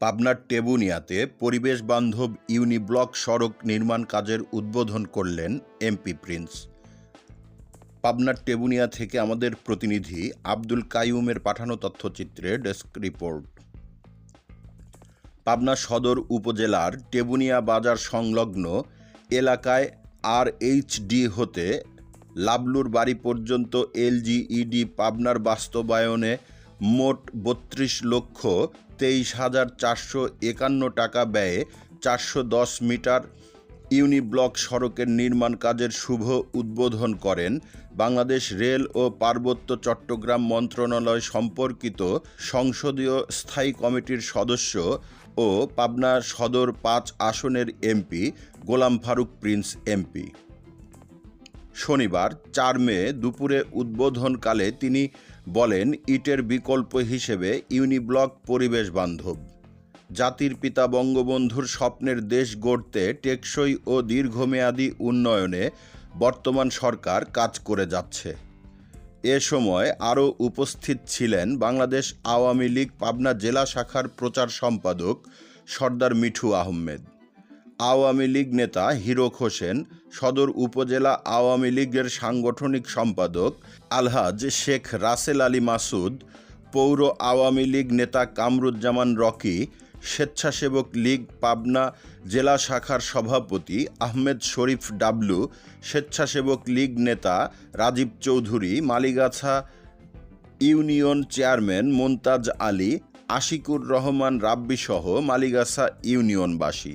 পাবনার টেবুনিয়াতে পরিবেশ বান্ধব ইউনিব্লক সড়ক নির্মাণ কাজের উদ্বোধন করলেন এমপি প্রিন্স। পাবনার টেবুনিয়া থেকে আমাদের প্রতিনিধি আব্দুল কাইয়ুমের পাঠানো তথ্যচিত্রে ডেস্ক রিপোর্ট। পাবনা সদর উপজেলার টেবুনিয়া বাজার সংলগ্ন এলাকায় আর ডি হতে লাবলুর বাড়ি পর্যন্ত এলজিইডি পাবনার বাস্তবায়নে মোট বত্রিশ লক্ষ তেইশ হাজার চারশো একান্ন টাকা ব্যয়ে চারশো দশ মিটার ইউনিব্লক সড়কের নির্মাণ কাজের শুভ উদ্বোধন করেন বাংলাদেশ রেল ও পার্বত্য চট্টগ্রাম মন্ত্রণালয় সম্পর্কিত সংসদীয় স্থায়ী কমিটির সদস্য ও পাবনা সদর পাঁচ আসনের MP Golam Faruk Prince MP. শনিবার, চার মে দুপুরে উদ্বোধনকালে তিনি বলেন, ইটের বিকল্প হিসেবে ইউনিব্লক পরিবেশ বান্ধব। জাতির পিতা বঙ্গবন্ধুর স্বপ্নের দেশ গড়তে টেকসই ও দীর্ঘমেয়াদী উন্নয়নে বর্তমান সরকার কাজ করে যাচ্ছে। এ সময় আরও উপস্থিত ছিলেন বাংলাদেশ আওয়ামী লীগ পাবনা জেলা শাখার প্রচার সম্পাদক সর্দার মিঠু আহমেদ। আওয়ামী লীগ নেতা হিরক হোসেন সদর উপজেলা আওয়ামী লীগের সাংগঠনিক সম্পাদক আলহাজ শেখ রাসেল আলী মাসুদ, পৌর আওয়ামী লীগ নেতা কামরুজ্জামান রকি, স্বেচ্ছাসেবক লীগ পাবনা জেলা শাখার সভাপতি আহমেদ শরীফ ডাবলু, স্বেচ্ছাসেবক লীগ নেতা রাজীব চৌধুরী, মালিগাছা ইউনিয়ন চেয়ারম্যান মোন্তাজ আলী, আশিকুর রহমান রাব্বি সহ মালিগাছা ইউনিয়নবাসী।